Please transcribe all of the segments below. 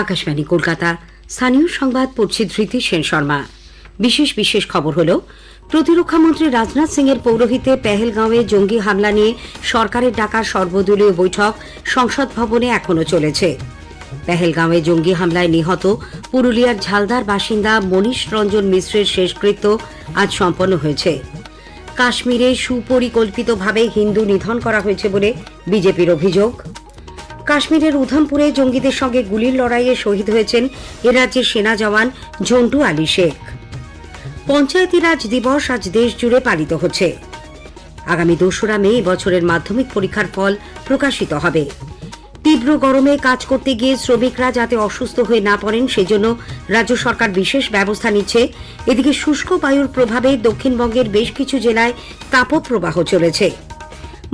আকাশবাণী, কলকাতা। স্থানীয় সংবাদ পড়ছি ধৃতি সেন শর্মা। বিশেষ বিশেষ খবর হল প্রতিরক্ষামন্ত্রী রাজনাথ সিং এর পৌরোহিত্যে পেহেলগাঁওয়ে জঙ্গি হামলা নিয়ে সরকারের ডাকা সর্বদলীয় বৈঠক সংসদ ভবনে এখনও চলেছে। পেহেলগাঁওয়ে জঙ্গি হামলায় নিহত পুরুলিয়ার ঝালদার বাসিন্দা মনীষ রঞ্জন মিশ্রের শেষকৃত্য আজ সম্পন্ন হয়েছে। কাশ্মীরে সুপরিকল্পিতভাবে হিন্দু নিধন করা হয়েছে বলে বিজেপির অভিযোগ। কাশ্মীরের উধমপুরে জঙ্গিদের সঙ্গে গুলির লড়াইয়ে শহীদ হয়েছেন এ রাজ্যের সেনা জওয়ান ঝন্টু আলী শেখ। পঞ্চায়েতি রাজ দিবস আজ দেশ জুড়ে পালিত হচ্ছে। আগামী দোসরা মে বছরের মাধ্যমিক পরীক্ষার ফল প্রকাশিত হবে। তীব্র গরমে কাজ করতে গিয়ে শ্রমিকরা যাতে অসুস্থ হয়ে না পড়েন, সেজন্য রাজ্য সরকার বিশেষ ব্যবস্থা নিচ্ছে। এদিকে শুষ্ক বায়ুর প্রভাবে দক্ষিণবঙ্গের বেশ কিছু জেলায় তাপপ্রবাহ চলেছে।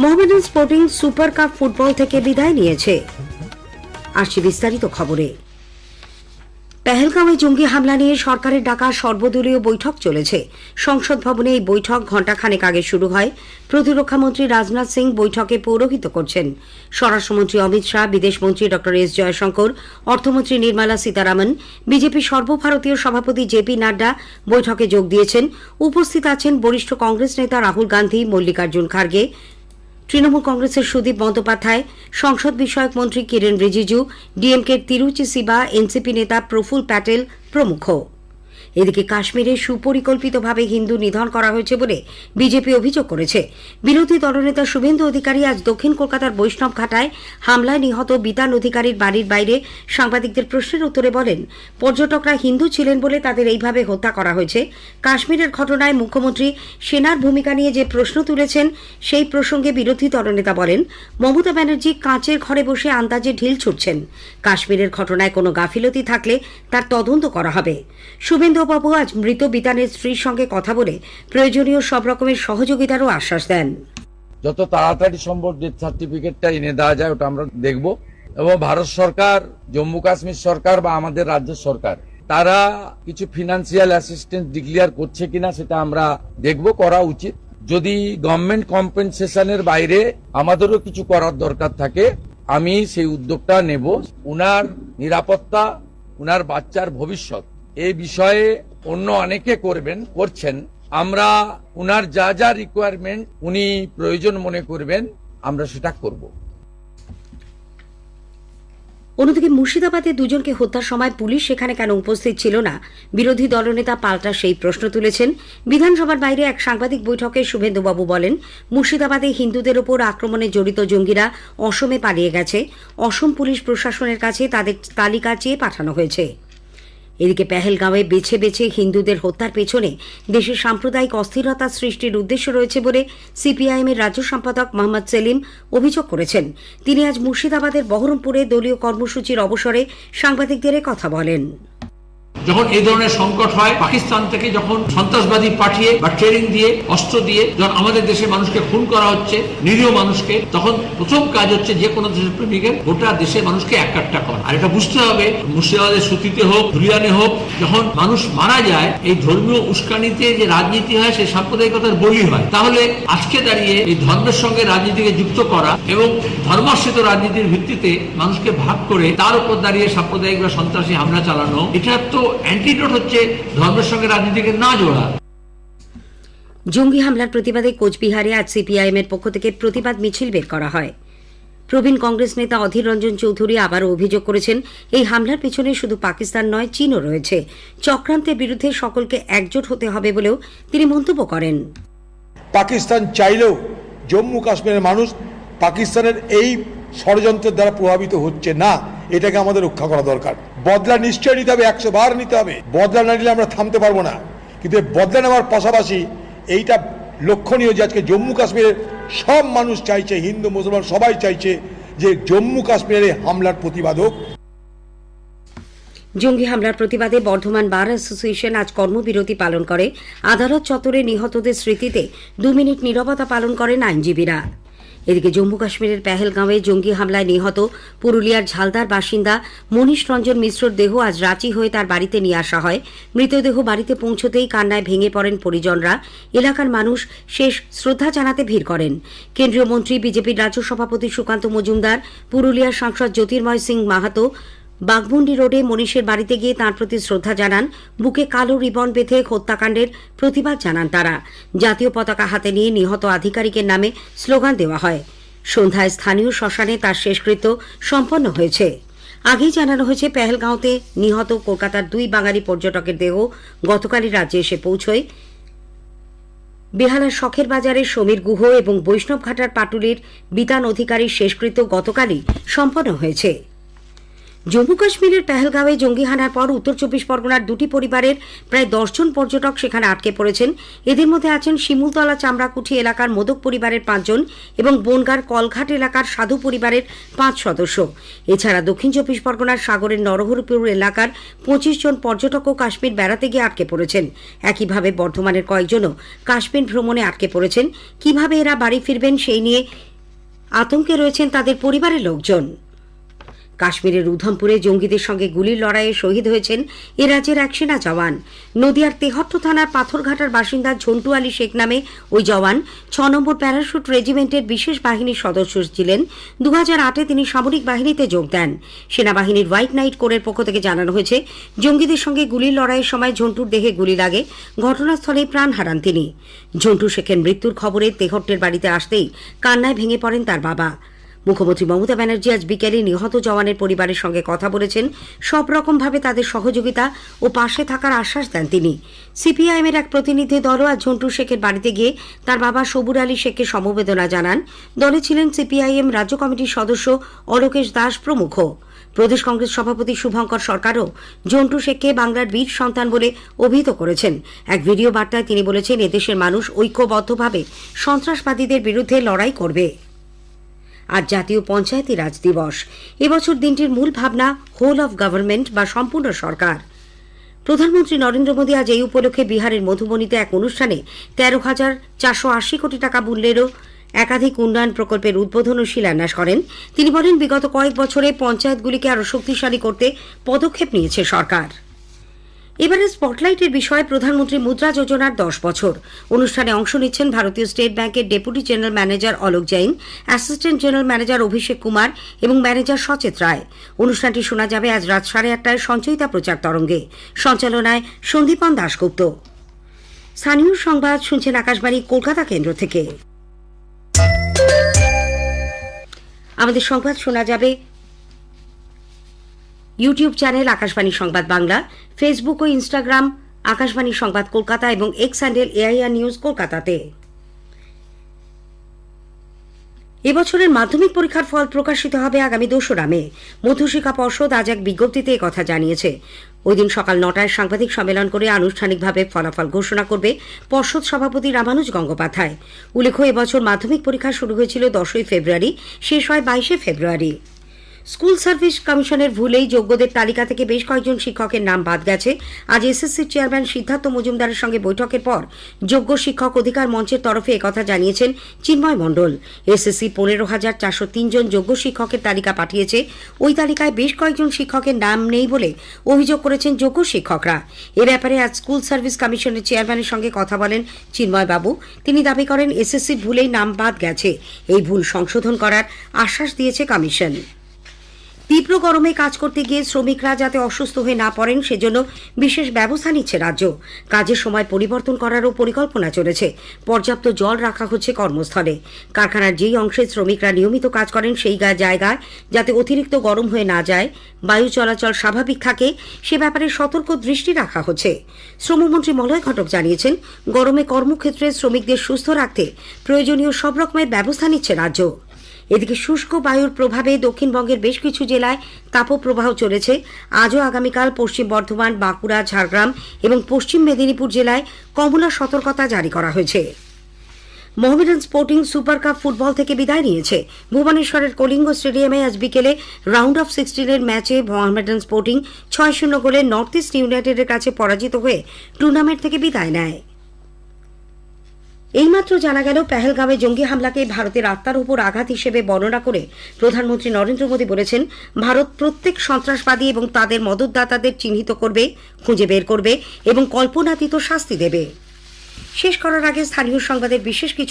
Mohammedan Sporting Super Cup football থেকে বিদায় নিয়েছে। আসছে বিস্তারিত খবরে। পেহেলগাঁওয়ে জঙ্গি হামলা নিয়ে সরকারের ডাকা সর্বদলীয় বৈঠক চলেছে। সংসদ ভবনে এই বৈঠক ঘণ্টাখানেক আগে শুরু হয়। প্রতিরক্ষামন্ত্রী রাজনাথ সিং বৈঠকে পৌরোহিত্য করছেন। স্বরাষ্ট্রমন্ত্রী অমিত শাহ বিদেশমন্ত্রী ড এস জয়শঙ্কর, অর্থমন্ত্রী নির্মলা সীতারামন, বিজেপি সর্বভারতীয় সভাপতি জেপি নাড্ডা বৈঠকে যোগ দিয়েছেন। উপস্থিত আছেন বরিষ্ঠ কংগ্রেস নেতা রাহুল গান্ধী, মল্লিকার্জুন খার্গে তৃণমূল কংগ্রেসের সুদীপ বন্দ্যোপাধ্যায়, সংসদ বিষয়ক মন্ত্রী কিরেন রিজিজু, ডিএমকের তিরুচি সিবা এনসিপি নেতা প্রফুল প্যাটেল প্রমুখ। এদিকে কাশ্মীরে সুপরিকল্পিতভাবে হিন্দু নিধন করা হয়েছে বলে বিজেপি অভিযোগ করেছে। বিরোধী দলনেতা শুভেন্দু অধিকারী আজ দক্ষিণ কলকাতার বৈষ্ণব ঘাটায় হামলায় নিহত বিতান অধিকারীর বাড়ির বাইরে সাংবাদিকদের প্রশ্নের উত্তরে বলেন, পর্যটকরা হিন্দু ছিলেন বলে তাদের এইভাবে হত্যা করা হয়েছে। কাশ্মীরের ঘটনায় মুখ্যমন্ত্রী সেনার ভূমিকা নিয়ে যে প্রশ্ন তুলেছেন, সেই প্রসঙ্গে বিরোধী দলনেতা বলেন, মমতা ব্যানার্জি কাঁচের ঘরে বসে আন্দাজে ঢিল ছুটছেন। কাশ্মীরের ঘটনায় কোনো গাফিলতি থাকলে তার তদন্ত করা হবে। শুভেন্দুবাবু আজ মৃত বিতানের স্ত্রীর সঙ্গে কথা বলে প্রয়োজনীয় সব রকমের সহযোগিতারও আশ্বাস দেন। যত তাড়াতাড়ি সম্ভব ডেথ সার্টিফিকেটটা এনে দেওয়া যায়, ওটা আমরা দেখব। এবং ভারত সরকার, জম্মু কাশ্মীর সরকার বা আমাদের রাজ্য সরকার, তারা কিছু ফিনান্সিয়াল অ্যাসিস্ট্যান্স ডিক্লেয়ার করছে কিনা সেটা আমরা দেখব, করা উচিত। যদি গভর্নমেন্ট কম্পেনসেশনের বাইরে আমাদেরও কিছু করার দরকার থাকে, আমি সেই উদ্যোগটা নেব। উনার নিরাপত্তা, উনার বাচ্চার ভবিষ্যৎ এই বিষয়ে অন্য অনেকে করবেন, করছেন। আমরা উনার যা যা রিকোয়ারমেন্ট উনি প্রয়োজন মনে করবেন, আমরা সেটা করব। অন্যদিকে মুর্শিদাবাদে দুজনকে হত্যার সময় পুলিশ সেখানে কেন উপস্থিত ছিল না? বিরোধী দলনেতা পাল্টা সেই প্রশ্ন তুলেছেন। বিধানসভার বাইরে এক সাংবাদিক বৈঠকে শুভেন্দুবাবু বলেন, মুর্শিদাবাদে হিন্দুদের ওপর আক্রমণে জড়িত জঙ্গিরা অসমে পালিয়ে গেছে। অসম পুলিশ প্রশাসনের কাছে তাদের তালিকা চেয়ে পাঠানো হয়েছে। এদিকে পেহেলগাঁওয়ে বেছে বেছে হিন্দুদের হত্যার পেছনে দেশের সাম্প্রদায়িক অস্থিরতা সৃষ্টির উদ্দেশ্য রয়েছে বলে সিপিআইএমের রাজ্য সম্পাদক মোহাম্মদ সেলিম অভিযোগ করেছেন। তিনি আজ মুর্শিদাবাদের বহরমপুরে দলীয় কর্মসূচির অবসরে সাংবাদিকদের কথা বলেন। যখন এই ধরনের সংকট হয়, পাকিস্তান থেকে যখন সন্ত্রাসবাদী পাঠিয়ে বা ট্রেনিং দিয়ে, অস্ত্র দিয়ে যখন আমাদের দেশে মানুষকে খুন করা হচ্ছে, নিরীহ মানুষকে, তখন প্রথম কাজ হচ্ছে যে কোনো দেশের প্রেমিকের গোটা দেশের মানুষকে একাট্টা করা। আর এটা বুঝতে হবে, মুর্শিদাবাদের সুতিতে হোক ধুলিয়ানে হোক, যখন মানুষ মারা যায়, এই ধর্মীয় উস্কানিতে যে রাজনীতি হয়, সেই সাম্প্রদায়িকতার বলি হয়। তাহলে আজকে দাঁড়িয়ে এই ধর্মের সঙ্গে রাজনীতিকে যুক্ত করা এবং ধর্মাশ্রিত রাজনীতির ভিত্তিতে মানুষকে ভাগ করে তার উপর দাঁড়িয়ে সাম্প্রদায়িক বা সন্ত্রাসী হামলা চালানো, এটা তো অ্যান্টিডোট হচ্ছে ধর্মের সঙ্গে রাজনীতিকে না জোড়া। জঙ্গি হামলার প্রতিবাদে কোচবিহারে আজ সিপিআইএম এর পক্ষ থেকে প্রতিবাদ মিছিল বের করা হয়। প্রবীণ কংগ্রেস নেতা অধীর রঞ্জন চৌধুরী আবারও অভিযোগ করেছেন এই হামলার পেছনে শুধু পাকিস্তান নয় চীনও রয়েছে। চক্রান্তের বিরুদ্ধে সকলকে একজোট হতে হবে বলেও তিনি মন্তব্য করেন। পাকিস্তান চাইলেও জম্মু কাশ্মীরের মানুষ পাকিস্তানের এই ষড়যন্ত্রের দ্বারা প্রভাবিত হচ্ছে না। এটাকে আমাদের রক্ষা করা দরকার। বদলা নিশ্চয় নিতে হবে, একশো বার নিতে হবে। বদলা না নিলে আমরা থামতে পারব না। কিন্তু বদলা নেওয়ার পাশাপাশি এইটা লক্ষণীয় যে আজকে জম্মু কাশ্মীরের সব মানুষ চাইছে, হিন্দু, মুসলমান সবাই চাইছে যে জম্মু কাশ্মীরের হামলার প্রতিবাদ হোক। জঙ্গি হামলার প্রতিবাদে বর্ধমান বার অ্যাসোসিয়েশন আজ কর্মবিরতি পালন করে। আদালত চত্বরে নিহতদের স্মৃতিতে দু মিনিট নিরবতা পালন করেন আইনজীবীরা। এদিকে জম্মু কাশ্মীরের পেহেলগাঁওয়ে জঙ্গি হামলায় নিহত পুরুলিয়ার ঝালদার বাসিন্দা মনীষ রঞ্জন মিশ্রর দেহ আজ রাঁচি হয়ে তার বাড়িতে নিয়ে আসা হয়। মৃতদেহ বাড়িতে পৌঁছতেই কান্নায় ভেঙে পড়েন পরিজনরা। এলাকার মানুষ শেষ শ্রদ্ধা জানাতে ভিড় করেন। কেন্দ্রীয় মন্ত্রী, বিজেপির রাজ্য সভাপতি সুকান্ত মজুমদার, পুরুলিয়ার সাংসদ জ্যোতির্ময় সিং মাহাতো বাঘমুন্ডি রোডে মনীষের বাড়িতে গিয়ে তাঁর প্রতি শ্রদ্ধা জানান। বুকে কালো রিবন বেঁধে হত্যাকাণ্ডের প্রতিবাদ জানান তারা। জাতীয় পতাকা হাতে নিয়ে নিহত আধিকারিকের নামে স্লোগান দেওয়া হয়। সন্ধ্যায় স্থানীয় শ্মশানে তার শেষকৃত্য সম্পন্ন হয়েছে। আগেই জানানো হয়েছে, পেহেলগাঁওতে নিহত কলকাতার দুই বাঙালি পর্যটকের দেহ গতকালই রাজ্যে এসে পৌঁছয়। বেহালার শখের বাজারের সমীর গুহ এবং বৈষ্ণবঘাটার পাটুলির বিতান অধিকারীর শেষকৃত্য গতকালই সম্পন্ন হয়েছে। জম্মু কাশ্মীরের পেহেলগাঁওয়ে জঙ্গি হানার পর উত্তর চব্বিশ পরগনার দুটি পরিবারের প্রায় দশজন পর্যটক সেখানে আটকে পড়েছেন। এদের মধ্যে আছেন শিমুলতলা চামড়াকুঠি এলাকার মোদক পরিবারের পাঁচজন এবং বনগার কলঘাট এলাকার সাধু পরিবারের পাঁচ সদস্য। এছাড়া দক্ষিণ চব্বিশ পরগনার সাগরের নরহরিপুর এলাকার পঁচিশ জন পর্যটকও কাশ্মীর বেড়াতে গিয়ে আটকে পড়েছেন। একইভাবে বর্ধমানের কয়েকজনও কাশ্মীর ভ্রমণে আটকে পড়েছেন। কীভাবে এরা বাড়ি ফিরবেন সেই নিয়ে আতঙ্কে রয়েছেন তাদের পরিবারের লোকজন। কাশ্মীরের উধমপুরে জঙ্গিদের সঙ্গে গুলির লড়াইয়ে শহীদ হয়েছেন এ রাজ্যের এক সেনা জওয়ান। নদিয়ার তেহট্ট থানার পাথরঘাটার বাসিন্দা ঝন্টু আলী শেখ নামে ওই জওয়ান ছ নম্বর প্যারাশুট রেজিমেন্টের বিশেষ বাহিনীর সদস্য ছিলেন। দু আটে তিনি সামরিক বাহিনীতে যোগ দেন। সেনাবাহিনীর হোয়াইট নাইট কোরের পক্ষ থেকে জানানো হয়েছে, জঙ্গিদের সঙ্গে গুলির লড়াইয়ের সময় ঝন্টুর দেহে গুলি লাগে। ঘটনাস্থলেই প্রাণ হারান তিনি। ঝন্টু শেখের মৃত্যুর খবরে তেহট্টের বাড়িতে আসতেই কান্নায় ভেঙে পড়েন তার বাবা। মুখ্যমন্ত্রী মমতা ব্যানার্জি আজ বিকেলে নিহত জওয়ানের পরিবারের সঙ্গে কথা বলেছেন। সব রকমভাবে তাদের সহযোগিতা ও পাশে থাকার আশ্বাস দেন তিনি। সিপিআইএমের এক প্রতিনিধি দলও আজ ঝন্টু শেখের বাড়িতে গিয়ে তার বাবা সবুর আলী শেখকে সমবেদনা জানান। দলে ছিলেন সিপিআইএম রাজ্য কমিটির সদস্য অলোকেশ দাস প্রমুখ। প্রদেশ কংগ্রেস সভাপতি শুভঙ্কর সরকারও জন্টু শেখকে বাংলার বীর সন্তান বলে অভিহিত করেছেন। এক ভিডিও বার্তায় তিনি বলেছেন, এদেশের মানুষ ঐক্যবদ্ধভাবে সন্ত্রাসবাদীদের বিরুদ্ধে লড়াই করবে। আজ জাতীয় পঞ্চায়েতি রাজ দিবস। এবছর দিনটির মূল ভাবনা হোল অফ গভর্নমেন্ট বা সম্পূর্ণ সরকার। প্রধানমন্ত্রী নরেন্দ্র মোদী আজ এই উপলক্ষে বিহারের মধুবনীতে এক অনুষ্ঠানে তেরো হাজার চারশো আশি কোটি টাকা মূল্যেরও একাধিক উন্নয়ন প্রকল্পের উদ্বোধন ও শিলান্যাস করেন। তিনি বলেন, বিগত কয়েক বছরে পঞ্চায়েতগুলিকে আরও শক্তিশালী করতে পদক্ষেপ নিয়েছে সরকার। এবারে স্পটলাইটের বিষয়ে প্রধানমন্ত্রী মুদ্রা যোজনার দশ বছর। অনুষ্ঠানে অংশ নিচ্ছেন ভারতীয় স্টেট ব্যাংকের deputy general manager Alok Jain, assistant general manager Abhishek Kumar এবং ম্যানেজার সচেত রায়। অনুষ্ঠানটি শোনা যাবে আজ রাত সাড়ে আটটায় সঞ্চয়িতা প্রচার তরঙ্গে। সঞ্চালনায় সন্দীপন দাশগুপ্ত। স্থানীয় সংবাদ শুনছেন আকাশবাণী কলকাতা কেন্দ্র থেকে। আমাদের সংবাদ শোনা যাবে YouTube channel Akashvani Sangbad Bangla Facebook ও ইনস্টাগ্রাম আকাশবাণী সংবাদ কলকাতা এবং এক্স হ্যান্ডেল এআইআর নিউজ কলকাতাতে। এবছরের মাধ্যমিক পরীক্ষার ফল প্রকাশিত হবে আগামী দোসরা মে। মধ্যশিক্ষা পর্ষদ আজ এক বিজ্ঞপ্তিতে কথা জানিয়েছে। ওই দিন সকাল নটায় সাংবাদিক সম্মেলন করে আনুষ্ঠানিকভাবে ফলাফল ঘোষণা করবে পর্ষদ সভাপতি রামানুজ গঙ্গোপাধ্যায়। উল্লেখ্য, এবছর মাধ্যমিক পরীক্ষা শুরু হয়েছিল দশই ফেব্রুয়ারি, শেষ হয় বাইশে ফেব্রুয়ারি। স্কুল সার্ভিস কমিশনের ভুলেই যোগ্যদের তালিকা থেকে বেশ কয়েকজন শিক্ষকের নাম বাদ গেছে। আজ এসএসসির চেয়ারম্যান সিদ্ধার্থ মজুমদারের সঙ্গে বৈঠকের পর যোগ্য শিক্ষক অধিকার মঞ্চের তরফে একথা জানিয়েছেন চিন্ময় মণ্ডল। এসএসসি পনেরো হাজার চারশো তিনজন যোগ্য শিক্ষকের তালিকা পাঠিয়েছে। ওই তালিকায় বেশ কয়েকজন শিক্ষকের নাম নেই বলে অভিযোগ করেছেন যোগ্য শিক্ষকরা। এ ব্যাপারে আজ স্কুল সার্ভিস কমিশনের চেয়ারম্যানের সঙ্গে কথা বলেন চিন্ময় বাবু। তিনি দাবি করেন এসএসসির ভুলেই নাম বাদ গেছে। এই ভুল সংশোধন করার আশ্বাস দিয়েছে কমিশন। তীব্র গরমে কাজ করতে গিয়ে শ্রমিকরা যাতে অসুস্থ হয়ে না পড়েন, সেজন্য বিশেষ ব্যবস্থা নিচ্ছে রাজ্য। কাজের সময় পরিবর্তন করারও পরিকল্পনা চলেছে। পর্যাপ্ত জল রাখা হচ্ছে কর্মস্থলে। কারখানার যেই অংশে শ্রমিকরা নিয়মিত কাজ করেন, সেই জায়গায় যাতে অতিরিক্ত গরম হয়ে না যায়, বায়ু চলাচল স্বাভাবিক থাকে, সে ব্যাপারে সতর্ক দৃষ্টি রাখা হচ্ছে। শ্রমমন্ত্রী মলয় ঘটক জানিয়েছেন, গরমে কর্মক্ষেত্রে শ্রমিকদের সুস্থ রাখতে প্রয়োজনীয় সব রকমের ব্যবস্থা নিচ্ছে রাজ্য। এদিকে শুষ্ক বায়ুর প্রভাবে দক্ষিণবঙ্গের বেশ কিছু জেলায় তাপপ্রবাহ চলেছে। আজও আগামীকাল পশ্চিম বর্ধমান, বাঁকুড়া, ঝাড়গ্রাম এবং পশ্চিম মেদিনীপুর জেলায় কমলা সতর্কতা জারি করা হয়েছে। Mohammedan Sporting Super Cup football থেকে বিদায় নিয়েছে। ভুবনেশ্বরের কলিঙ্গ স্টেডিয়ামে আজ বিকেলে রাউন্ড অফ সিক্সটিনের ম্যাচে মোহামেডান স্পোর্টিং ছয় শূন্য গোলে নর্থ ইস্ট ইউনাইটেডের কাছে পরাজিত হয়ে টুর্নামেন্ট থেকে বিদায় নেয়। এইমাত্র জানা গেল, পেহেলগামে জঙ্গি হামলাকে ভারতের আত্মার উপর আঘাত হিসেবে বর্ণনা করে প্রধানমন্ত্রী নরেন্দ্র মোদী বলেছেন, ভারত প্রত্যেক সন্ত্রাসবাদী এবং তাদের মদতদাতাদের চিহ্নিত করবে, খুঁজে বের করবে এবং কল্পনাতীত শাস্তি দেবে। শেষ করার আগে স্থানীয় সংবাদের বিশেষ কিছু